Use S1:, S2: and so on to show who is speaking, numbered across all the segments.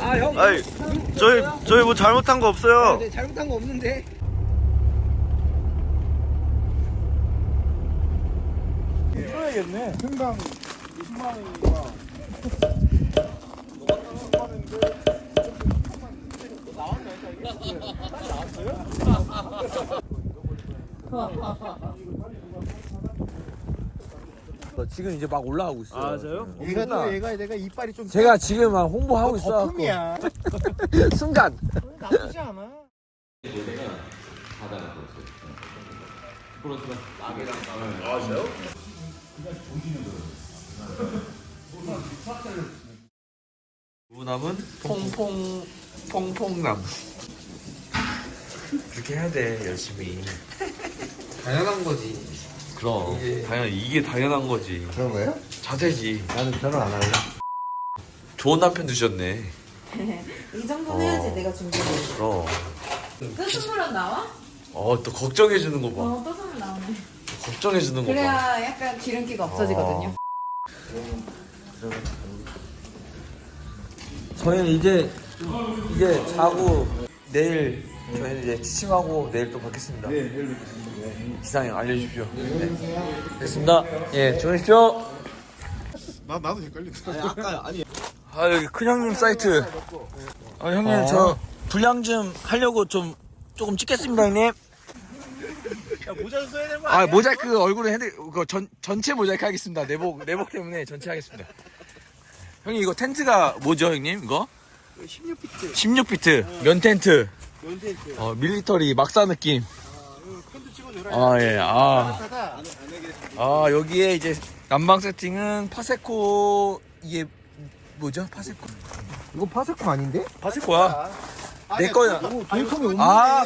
S1: 아, 형. 아이, 저희 저희 뭐 잘못한 거 없어요.
S2: 네, 네 잘못한 거 없는데.
S3: 써야겠네. 금방 20만 원이니까.
S4: 지금 이제 막 올라가고 있어요.
S1: 아, 저요?
S2: 얘가 또 얘가 내가 이빨이 좀
S4: 제가 지금 막 홍보하고 있어.
S2: 거품이야.
S4: 순간.
S2: 나쁘지 않아.
S1: 무남은
S4: 퐁퐁 퐁퐁남.
S1: 그렇게 해야 돼 열심히.
S4: 당연한 거지.
S1: 그럼 당연 이게 당연한 거지.
S2: 그런 거예요?
S1: 자세지.
S2: 나는 결혼 안 할래.
S1: 좋은 남편 두셨네.
S5: 이 정도는 해야지 내가 준비해.
S1: 그럼.
S5: 또 선물은 나와?
S1: 어또 걱정해 주는 거 봐.
S5: 어, 또 선물 나오네.
S1: 걱정해 주는 거 봐.
S5: 그래야 약간 기름기가 없어지거든요.
S4: 저희는 이제 이제 자고 내일 저희는 이제 취침하고 내일 또 뵙겠습니다. 네, 내일 뵙겠습니다. 기상형 알려주십시오. 네. 됐습니다. 예, 주무십시오.
S3: 나 나도 헷갈린다.
S4: 아 여기 큰 형님 사이트. 아 형님 저 분량 좀 하려고 좀 조금 찍겠습니다 형님.
S3: 모자 써야 되는
S4: 거아 모자이크 얼굴에 해드 그전 전체 모자이크 하겠습니다. 내복 내복 때문에 전체 하겠습니다. 형님 이거 텐트가 뭐죠 형님 이거?
S2: 16피트
S4: 16비트 면 텐트.
S2: 연텐트.
S4: 어 밀리터리 막사 느낌.
S2: 찍어줘라.
S4: 아 예. 아. 아 여기에 이제 난방 세팅은 파세코 이게 뭐죠 파세코?
S2: 이거 파세코 아닌데?
S4: 파세코야. 내 거야.
S2: 돈통이 없네.
S4: 아,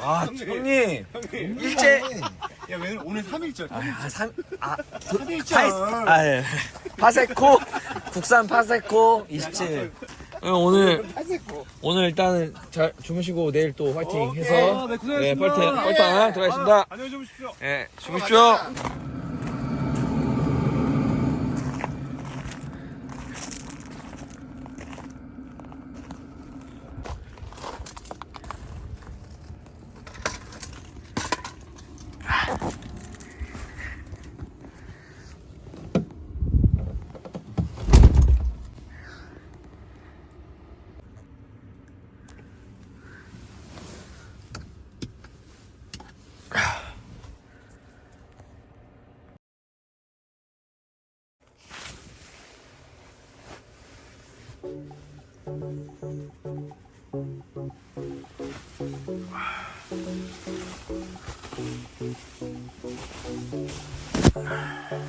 S4: 아 형님 일제
S3: 야, 왜 오늘 3일절.
S4: 아, 삼, 아,
S3: 삼일절.
S4: 아, 예. 파세코, 국산 파세코 27. 어, 오늘. 오늘 일단은 잘 주무시고 내일 또 화이팅. 해서.
S3: 네, 고생하셨습니다.
S4: 파이팅, 파이팅 들어가겠습니다.
S3: 안녕히 주무십시오.
S4: 예, 주무십시오. Thank you.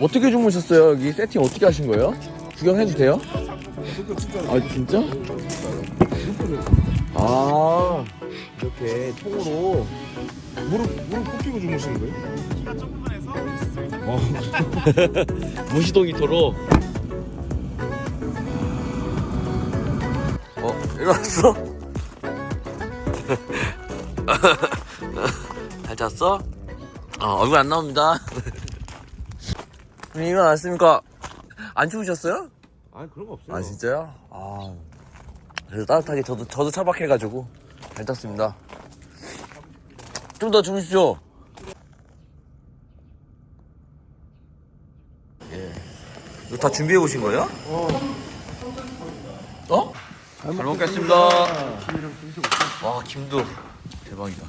S4: 어떻게 주무셨어요? 여기 세팅 어떻게 하신 거예요? 구경해도 돼요? 아 진짜? 아 이렇게 통으로
S3: 무릎, 무릎 꿇기고 주무시는 거예요?
S4: 무시동 히터로 어 일어났어? 잘 잤어? 어, 얼굴 안 나옵니다 형님 일어났습니까? 안 추우셨어요?
S3: 아, 그런 거 없어요.
S4: 아 진짜요? 아 그래도 따뜻하게 저도 저도 차박해가지고 잘 잤습니다 좀 더 주무십시오 예 이거 다 준비해 오신 거예요? 어? 잘 먹겠습니다 와 김도 대박이다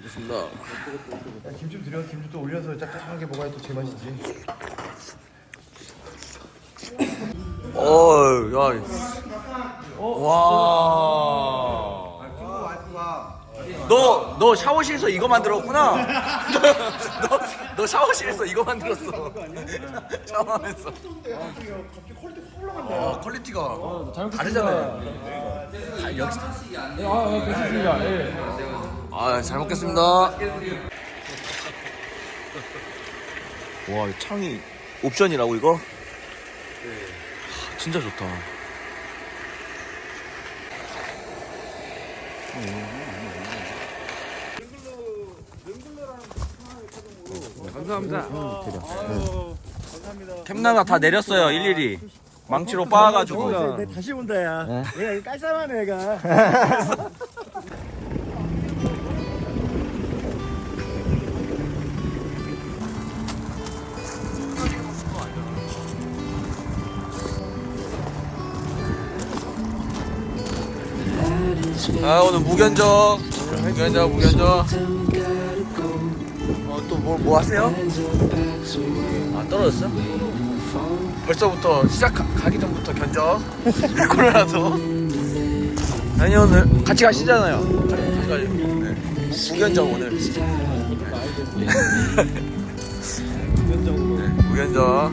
S4: 먹겠습니다
S2: 김좀 드려. 김 좀 또 올려서 짭짤하게 먹어야 또 제맛이지.
S4: 어우, 야. 와. 너, 너 샤워실에서 이거 만들었구나? 너, 너 샤워실에서 이거 만들었어. 샤워하면서. 아, 퀄리티가 다르잖아요. 아, 여기. 아, 잘 먹겠습니다. 와, 이 창이 옵션이라고 이거? 하, 진짜 좋다. 캠나가 다 내렸어요 일일이 망치로 빻아가지고
S3: 내 다시 온다 야. 얘가 깔쌈하네 얘가.
S4: 아 오늘 무견적 무견적 무견적 어또뭐 뭐 하세요? 아 떨어졌어? 벌써부터 시작하기 전부터 견적. 코로나도. 아니 오늘 같이 가시잖아요. 같이 가요 네. 무견적 오늘. 네, 무견적